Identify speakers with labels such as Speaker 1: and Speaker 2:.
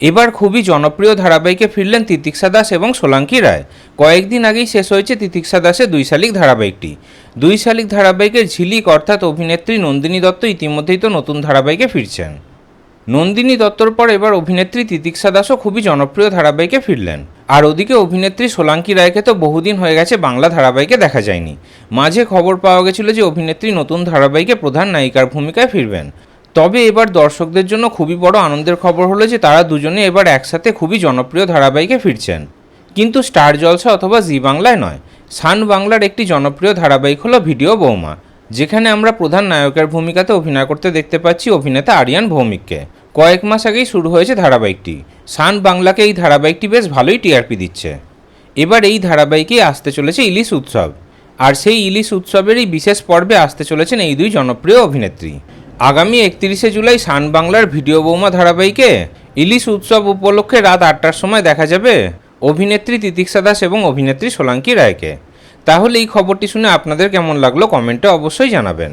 Speaker 1: এবার খুবই জনপ্রিয় ধারাবাহিকে ফিরলেন তিতিক্ষা দাস এবং সোলাঙ্কি রায়। কয়েকদিন আগেই শেষ হয়েছে তিতিক্ষা দাসের দুই শালিক ধারাবাহিকটি। দুই শালিক ধারাবাহিকের ঝিলিক অর্থাৎ অভিনেত্রী নন্দিনী দত্ত ইতিমধ্যেই তো নতুন ধারাবাহিকে ফিরছেন। নন্দিনী দত্তর পর এবার অভিনেত্রী তিতিক্ষা দাসও খুবই জনপ্রিয় ধারাবাহিকে ফিরলেন। আর ওদিকে অভিনেত্রী সোলাঙ্কি রায়কে তো বহুদিন হয়ে গেছে বাংলা ধারাবাহিকে দেখা যায়নি। মাঝে খবর পাওয়া গেছিল যে অভিনেত্রী নতুন ধারাবাহিকে প্রধান নায়িকার ভূমিকায় ফিরবেন। তবে এবার দর্শকদের জন্য খুবই বড় আনন্দের খবর হলো যে তারা দুজনে এবার একসাথে খুবই জনপ্রিয় ধারাবাহিকে ফিরছেন। কিন্তু স্টার জলসা অথবা জি বাংলায় নয়, সান বাংলার একটি জনপ্রিয় ধারাবাহিক হলো ভিডিও বৌমা, যেখানে আমরা প্রধান নায়কের ভূমিকাতে অভিনয় করতে দেখতে পাচ্ছি অভিনেতা আরিয়ান ভৌমিককে। কয়েক মাস আগেই শুরু হয়েছে ধারাবাহিকটি। সান বাংলাকে এই ধারাবাহিকটি বেশ ভালোই টিআরপি দিচ্ছে। এবার এই ধারাবাহিকেই আসতে চলেছে ইলিশ উৎসব। আর সেই ইলিশ উৎসবেরই বিশেষ পর্বে আসতে চলেছেন এই দুই জনপ্রিয় অভিনেত্রী। আগামী একত্রিশে জুলাই সান বাংলার ভিডিও বৌমা ধারাবাহিকে ইলিশ উৎসব উপলক্ষে রাত আটটার সময় দেখা যাবে। অভিনেত্রী তিতিক্ষা দাস এবং অভিনেত্রী সোলাঙ্কি রায়কে। তাহলে এই খবরটি শুনে আপনাদের কেমন লাগল কমেন্টে অবশ্যই জানাবেন।